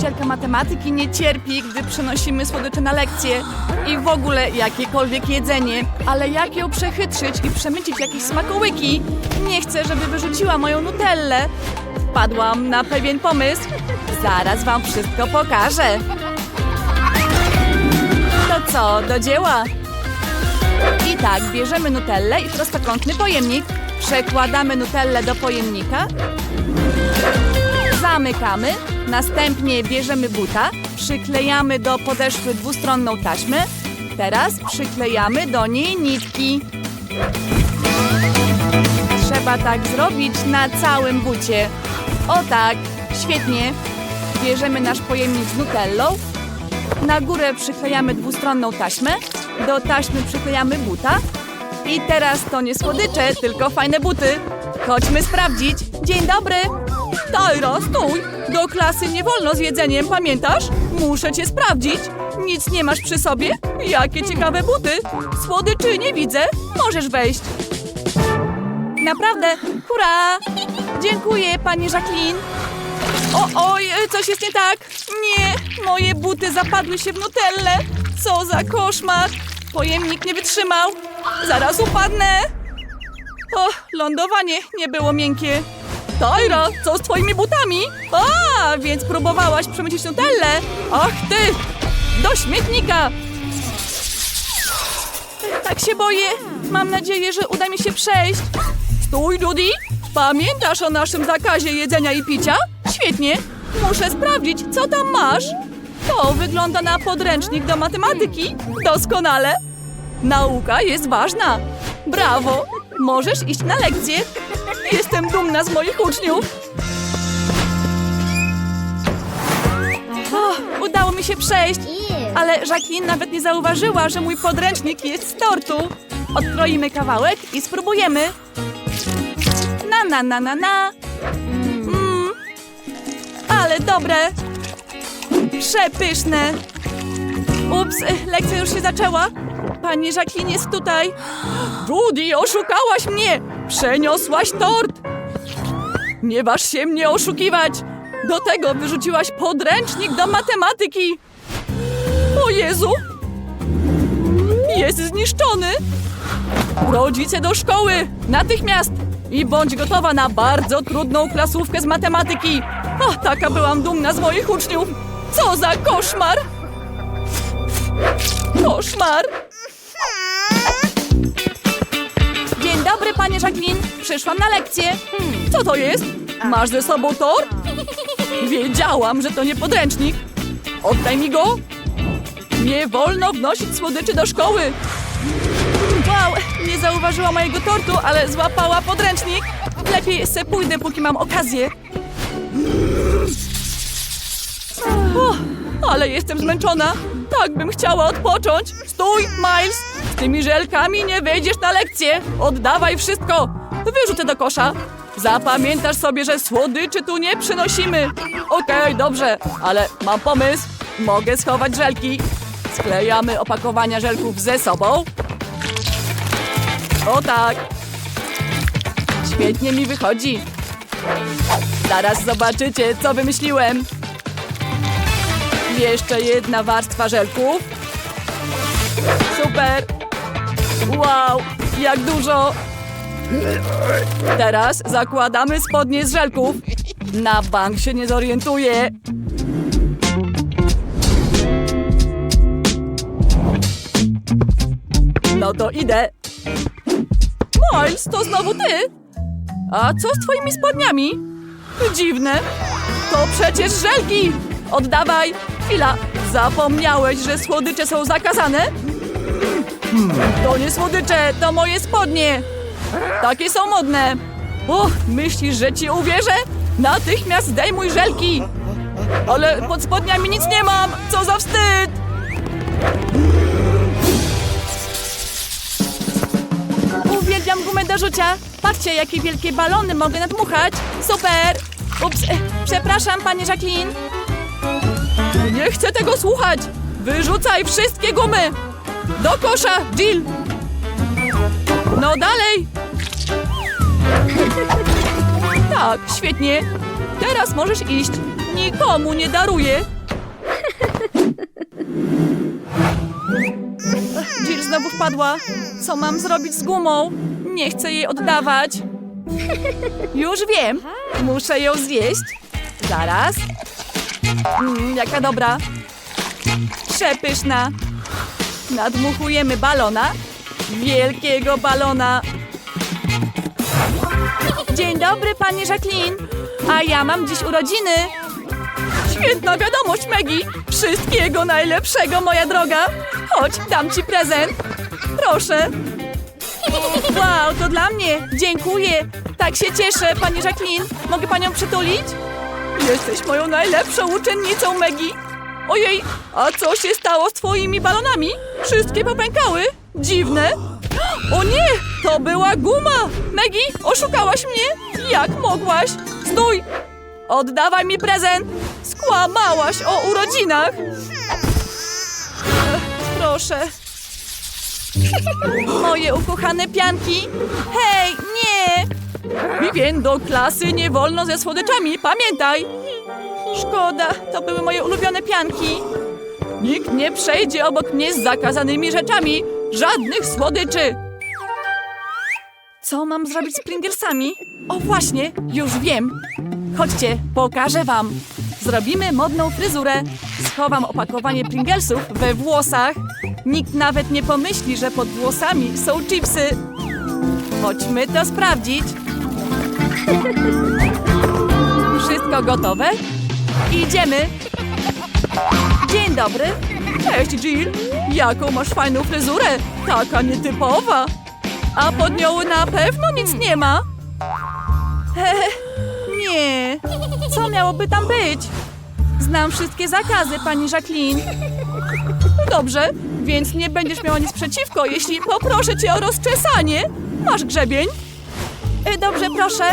nauczycielka matematyki nie cierpi, gdy przynosimy słodycze na lekcje i w ogóle jakiekolwiek jedzenie. Ale jak ją przechytrzyć i przemycić jakieś smakołyki? Nie chcę, żeby wyrzuciła moją nutellę. Wpadłam na pewien pomysł. Zaraz wam wszystko pokażę. To co, do dzieła? I tak, bierzemy nutellę i prostokątny pojemnik. Przekładamy nutellę do pojemnika. Zamykamy. Następnie bierzemy buta. Przyklejamy do podeszwy dwustronną taśmę. Teraz przyklejamy do niej nitki. Trzeba tak zrobić na całym bucie. O tak, świetnie. Bierzemy nasz pojemnik z nutellą. Na górę przyklejamy dwustronną taśmę. Do taśmy przyklejamy buta. I teraz to nie słodycze, tylko fajne buty. Chodźmy sprawdzić. Dzień dobry. Tajra, stój. Do klasy nie wolno z jedzeniem, pamiętasz? Muszę cię sprawdzić. Nic nie masz przy sobie? Jakie ciekawe buty. Słodyczy nie widzę. Możesz wejść. Naprawdę, hurra! Dziękuję, pani Jacqueline. O, oj, coś jest nie tak. Nie, moje buty zapadły się w nutellę. Co za koszmar. Pojemnik nie wytrzymał. Zaraz upadnę. O, lądowanie nie było miękkie. Tajra, co z twoimi butami? A, więc próbowałaś przemycić nutellę. Ach ty, do śmietnika. Tak się boję. Mam nadzieję, że uda mi się przejść. Stój, Judy! Pamiętasz o naszym zakazie jedzenia i picia? Świetnie! Muszę sprawdzić, co tam masz. To wygląda na podręcznik do matematyki. Doskonale! Nauka jest ważna. Brawo! Możesz iść na lekcję. Jestem dumna z moich uczniów. Udało mi się przejść. Ale Jacqueline nawet nie zauważyła, że mój podręcznik jest z tortu. Odkroimy kawałek i spróbujemy. Na, na, na, na, na. Mm. Ale dobre. Przepyszne. Ups, lekcja już się zaczęła. Pani Jacqueline jest tutaj. Judy, oszukałaś mnie! Przeniosłaś tort! Nie waż się mnie oszukiwać! Do tego wyrzuciłaś podręcznik do matematyki! O Jezu! Jest zniszczony! Rodzice do szkoły! Natychmiast! I bądź gotowa na bardzo trudną klasówkę z matematyki! Ach, taka byłam dumna z moich uczniów! Co za koszmar! Koszmar! Dobry, panie Jacqueline. Przyszłam na lekcję. Hmm, co to jest? Masz ze sobą tor? Wiedziałam, że to nie podręcznik. Oddaj mi go. Nie wolno wnosić słodyczy do szkoły. Wow, nie zauważyła mojego tortu, ale złapała podręcznik. Lepiej se pójdę, póki mam okazję. O, ale jestem zmęczona. Tak bym chciała odpocząć. Stój, Miles! Z tymi żelkami nie wejdziesz na lekcję. Oddawaj wszystko. Wyrzucę do kosza. Zapamiętasz sobie, że słodyczy tu nie przynosimy. Okej, dobrze, ale mam pomysł. Mogę schować żelki. Sklejamy opakowania żelków ze sobą. O tak. Świetnie mi wychodzi. Zaraz zobaczycie, co wymyśliłem. Jeszcze jedna warstwa żelków. Super! Wow, jak dużo! Teraz zakładamy spodnie z żelków. Na bank się nie zorientuje. No to idę. Miles, to znowu ty? A co z twoimi spodniami? Dziwne. To przecież żelki! Oddawaj! Chwila, zapomniałeś, że słodycze są zakazane? To nie słodycze, to moje spodnie! Takie są modne! O, myślisz, że ci uwierzę? Natychmiast zdejmuj żelki! Ale pod spodniami nic nie mam! Co za wstyd! Uwielbiam gumę do rzucia! Patrzcie, jakie wielkie balony mogę nadmuchać! Super! Ups, e, przepraszam, panie Jacqueline. Nie chcę tego słuchać! Wyrzucaj wszystkie gumy! Do kosza, Jill! No dalej! Tak, świetnie. Teraz możesz iść. nikomu nie daruję. Jill znowu wpadła. Co mam zrobić z gumą? Nie chcę jej oddawać. Już wiem. Muszę ją zjeść. Zaraz. Mm, jaka dobra. Przepyszna. Nadmuchujemy balona. Wielkiego balona. Dzień dobry, pani Jacqueline. A ja mam dziś urodziny. Świetna wiadomość, Maggie. Wszystkiego najlepszego, moja droga. Chodź, dam ci prezent. Proszę. Wow, to dla mnie. Dziękuję. Tak się cieszę, pani Jacqueline. Mogę panią przytulić? Jesteś moją najlepszą uczennicą, Maggie. Ojej, a co się stało z twoimi balonami? Wszystkie popękały. Dziwne. O nie, to była guma. Maggie, oszukałaś mnie? Jak mogłaś? Stój. Oddawaj mi prezent. Skłamałaś o urodzinach. Ech, proszę. Moje ukochane pianki. Hej. Vivien, do klasy nie wolno ze słodyczami, pamiętaj. Szkoda, to były moje ulubione pianki. Nikt nie przejdzie obok mnie z zakazanymi rzeczami. Żadnych słodyczy. Co mam zrobić z Pringlesami? O właśnie, już wiem. Chodźcie, pokażę wam. Zrobimy modną fryzurę. Schowam opakowanie Pringlesów we włosach. Nikt nawet nie pomyśli, że pod włosami są chipsy. Chodźmy to sprawdzić. Wszystko gotowe? Idziemy. Dzień dobry. Cześć, Jill. Jaką masz fajną fryzurę. Taka nietypowa. A pod nią na pewno nic nie ma. Nie. Co miałoby tam być? Znam wszystkie zakazy, pani Jacqueline. Dobrze, więc nie będziesz miała nic przeciwko, jeśli poproszę cię o rozczesanie. Masz grzebień? Y, Dobrze, proszę.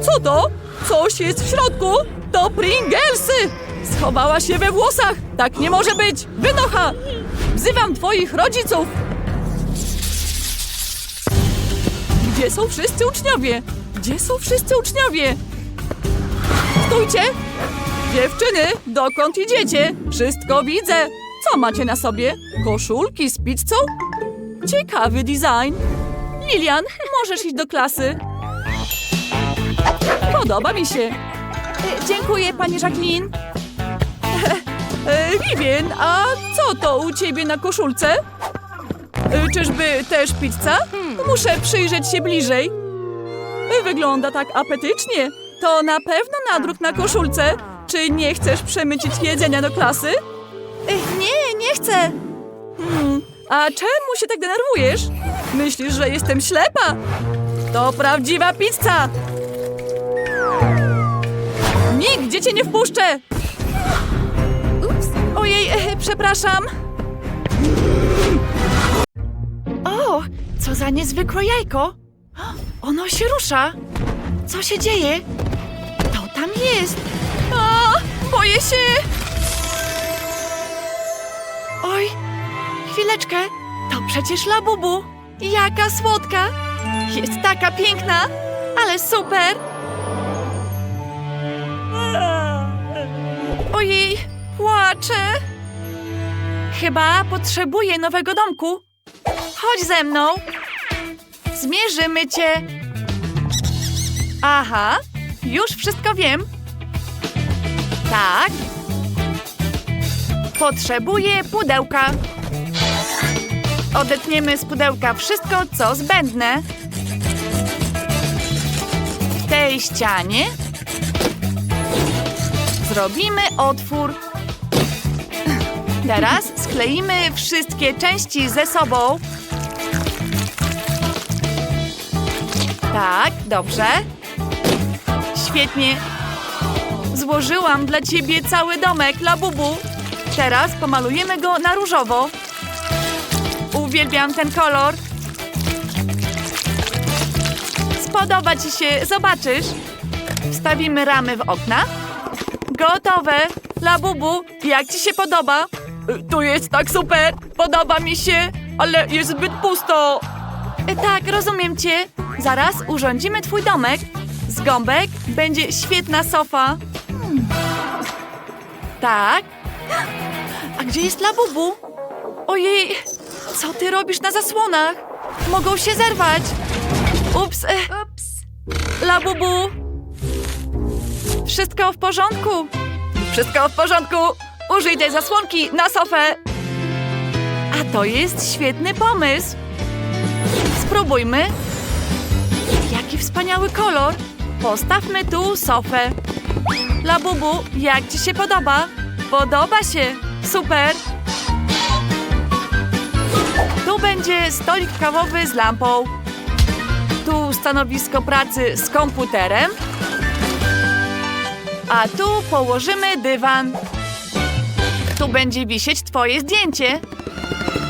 Co to? Coś jest w środku. To Pringlesy! Schowała się we włosach. Tak nie może być. Wynocha! Wzywam twoich rodziców. Gdzie są wszyscy uczniowie? Gdzie są wszyscy uczniowie? Stójcie! Dziewczyny, dokąd idziecie? Wszystko widzę. Co macie na sobie? Koszulki z pizzą? Ciekawy design. Lilian, możesz iść do klasy. Podoba mi się. E, Dziękuję, pani Jacqueline. E, Vivien, a co to u ciebie na koszulce? E, Czyżby też pizza? Muszę przyjrzeć się bliżej. E, Wygląda tak apetycznie. To na pewno nadruk na koszulce. Czy nie chcesz przemycić jedzenia do klasy? E, Nie, nie chcę. Hmm, a czemu się tak denerwujesz? Myślisz, że jestem ślepa? To prawdziwa pizza. Nigdzie cię nie wpuszczę! Ups. Ojej, e, przepraszam. O, co za niezwykłe jajko. Ono się rusza. Co się dzieje? To tam jest. A, boję się. Oj, chwileczkę. To przecież Labubu. Jaka słodka. Jest taka piękna, ale super. Ojej, płaczę. Chyba potrzebuję nowego domku. Chodź ze mną. Zmierzymy cię. Aha, już wszystko wiem. Tak. Potrzebuję pudełka. Odetniemy z pudełka wszystko, co zbędne. W tej ścianie Zrobimy otwór. Teraz skleimy wszystkie części ze sobą. Tak, dobrze. Świetnie. Złożyłam dla ciebie cały domek, Labubu. Teraz pomalujemy go na różowo. Uwielbiam ten kolor. Spodoba ci się, zobaczysz. Wstawimy ramy w okna. Gotowe! Labubu, jak ci się podoba? Tu jest tak super! Podoba mi się, ale jest zbyt pusto! Tak, rozumiem cię. Zaraz urządzimy twój domek. Z gąbek będzie świetna sofa. Hmm. Tak. A gdzie jest Labubu? Ojej, co ty robisz na zasłonach? Mogą się zerwać. Ups, e, Ups. Labubu. Wszystko w porządku. Wszystko w porządku. Użyj tej zasłonki na sofę. A to jest świetny pomysł. Spróbujmy. Jaki wspaniały kolor. Postawmy tu sofę. Labubu, jak ci się podoba? Podoba się. Super. Tu będzie stolik kawowy z lampą. Tu stanowisko pracy z komputerem. A tu położymy dywan. Tu będzie wisieć twoje zdjęcie.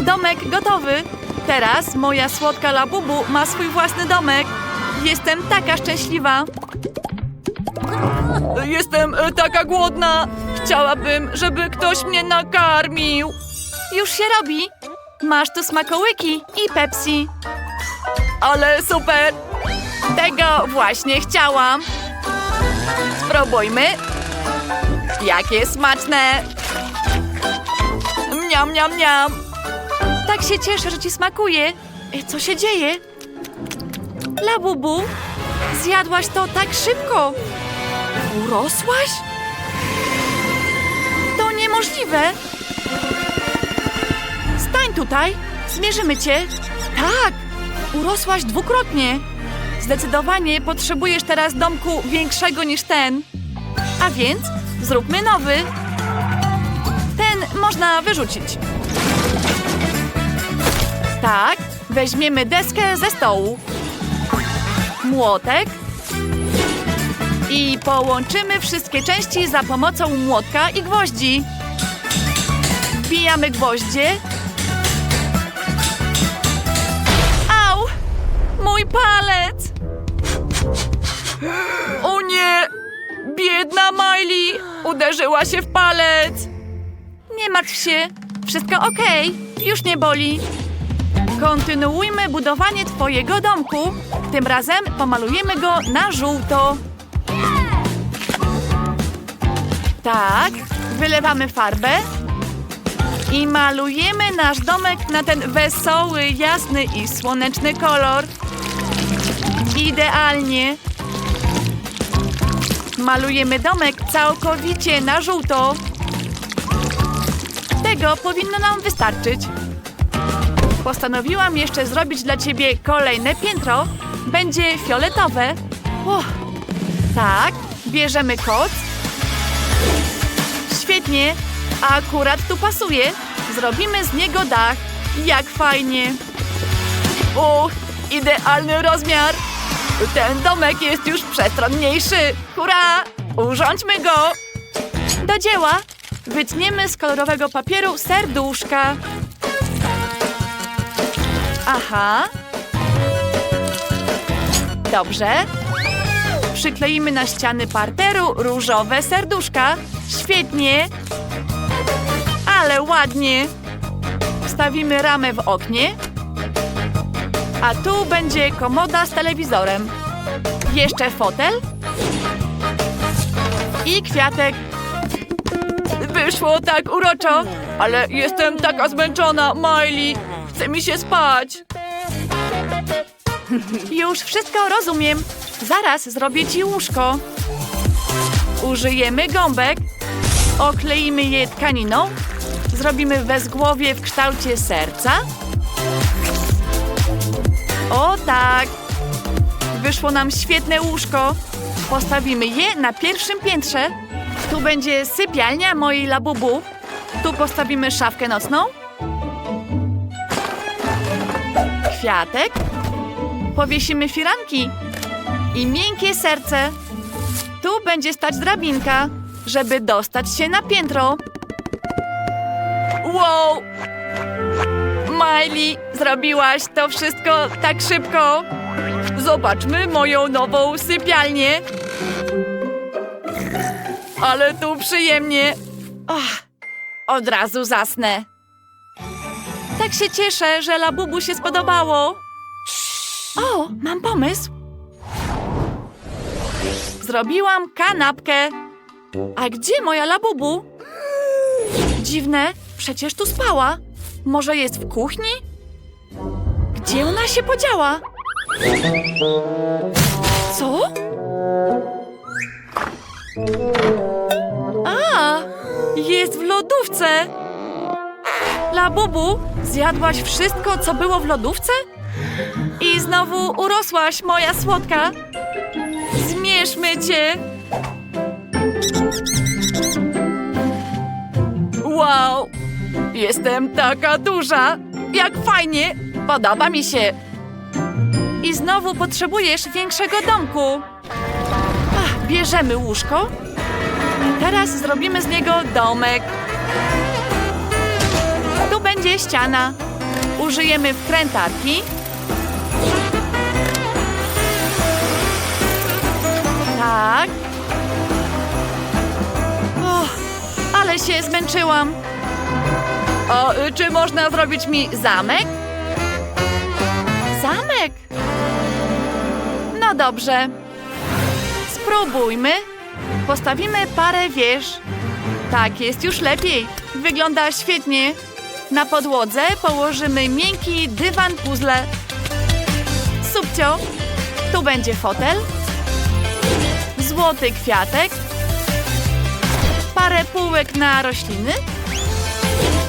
Domek gotowy. Teraz moja słodka labubu ma swój własny domek. Jestem taka szczęśliwa. Jestem e, taka głodna. Chciałabym, żeby ktoś mnie nakarmił. Już się robi. Masz tu smakołyki i Pepsi. Ale super! Tego właśnie chciałam. Spróbujmy. Jakie smaczne! Miam, miam, miam. Tak się cieszę, że ci smakuje. E, Co się dzieje? Labubu, zjadłaś to tak szybko. Urosłaś? To niemożliwe. Stań tutaj, zmierzymy cię. Tak, urosłaś dwukrotnie. Zdecydowanie potrzebujesz teraz domku większego niż ten. A więc zróbmy nowy. Ten można wyrzucić. Tak, weźmiemy deskę ze stołu. Młotek. I połączymy wszystkie części za pomocą młotka i gwoździ. Wbijamy gwoździe. Au! Mój palec! O nie! Biedna Miley! Uderzyła się w palec! Nie martw się, wszystko okej, już nie boli. Kontynuujmy budowanie twojego domku. Tym razem pomalujemy go na żółto. Tak, wylewamy farbę i malujemy nasz domek na ten wesoły, jasny i słoneczny kolor. Idealnie. Malujemy domek całkowicie na żółto. Tego powinno nam wystarczyć. Postanowiłam jeszcze zrobić dla ciebie kolejne piętro. Będzie fioletowe. Uff. Tak, bierzemy koc. Świetnie, akurat tu pasuje. Zrobimy z niego dach. Jak fajnie. Uch, idealny rozmiar. Ten domek jest już przestronniejszy. Hurra! Urządźmy go! Do dzieła! Wytniemy z kolorowego papieru serduszka. Aha. Dobrze. Przykleimy na ściany parteru różowe serduszka. Świetnie. Ale ładnie. Wstawimy ramę w oknie. A tu będzie komoda z telewizorem. Jeszcze fotel. I kwiatek. Wyszło tak uroczo, ale jestem taka zmęczona, Miley. Chce mi się spać. Już wszystko rozumiem. Zaraz zrobię ci łóżko. Użyjemy gąbek. Okleimy je tkaniną. Zrobimy wezgłowie w kształcie serca. O tak! Wyszło nam świetne łóżko. Postawimy je na pierwszym piętrze. Tu będzie sypialnia mojej labubu. Tu postawimy szafkę nocną. Kwiatek. Powiesimy firanki. I miękkie serce. Tu będzie stać drabinka, żeby dostać się na piętro. Wow! Miley, zrobiłaś to wszystko tak szybko. Zobaczmy moją nową sypialnię. Ale tu przyjemnie. Ach, od razu zasnę. Tak się cieszę, że Labubu się spodobało. O, mam pomysł. Zrobiłam kanapkę. A gdzie moja Labubu? Dziwne, przecież tu spała. Może jest w kuchni? Gdzie ona się podziała? Co? A, jest w lodówce. Labubu, zjadłaś wszystko, co było w lodówce? I znowu urosłaś, moja słodka. Zmierzmy cię. Wow, jestem taka duża. Jak fajnie, podoba mi się. I znowu potrzebujesz większego domku. Ach, bierzemy łóżko. Teraz zrobimy z niego domek. Tu będzie ściana. Użyjemy wkrętarki. Tak. Och, ale się zmęczyłam. O, y, czy można zrobić mi zamek? Zamek? No dobrze. Spróbujmy. Postawimy parę wież. Tak, jest już lepiej. Wygląda świetnie. Na podłodze położymy miękki dywan puzzle. Subcio, tu będzie fotel, złoty kwiatek, parę półek na rośliny,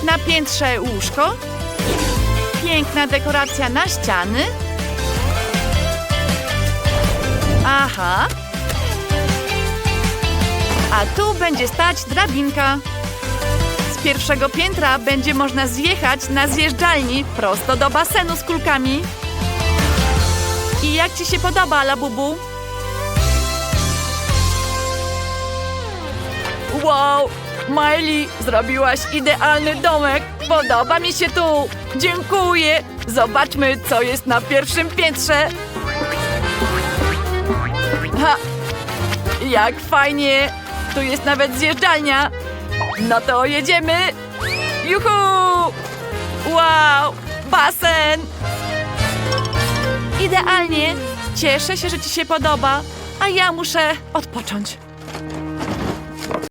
na piętrze łóżko, piękna dekoracja na ściany. Aha. A tu będzie stać drabinka. Z pierwszego piętra będzie można zjechać na zjeżdżalni prosto do basenu z kulkami. I jak ci się podoba, Labubu? Wow, Miley, zrobiłaś idealny domek. Podoba mi się tu. Dziękuję. Zobaczmy, co jest na pierwszym piętrze. Ha, jak fajnie. Tu jest nawet zjeżdżalnia. No to jedziemy. Juhu! Wow, basen. Idealnie. Cieszę się, że ci się podoba, a ja muszę odpocząć.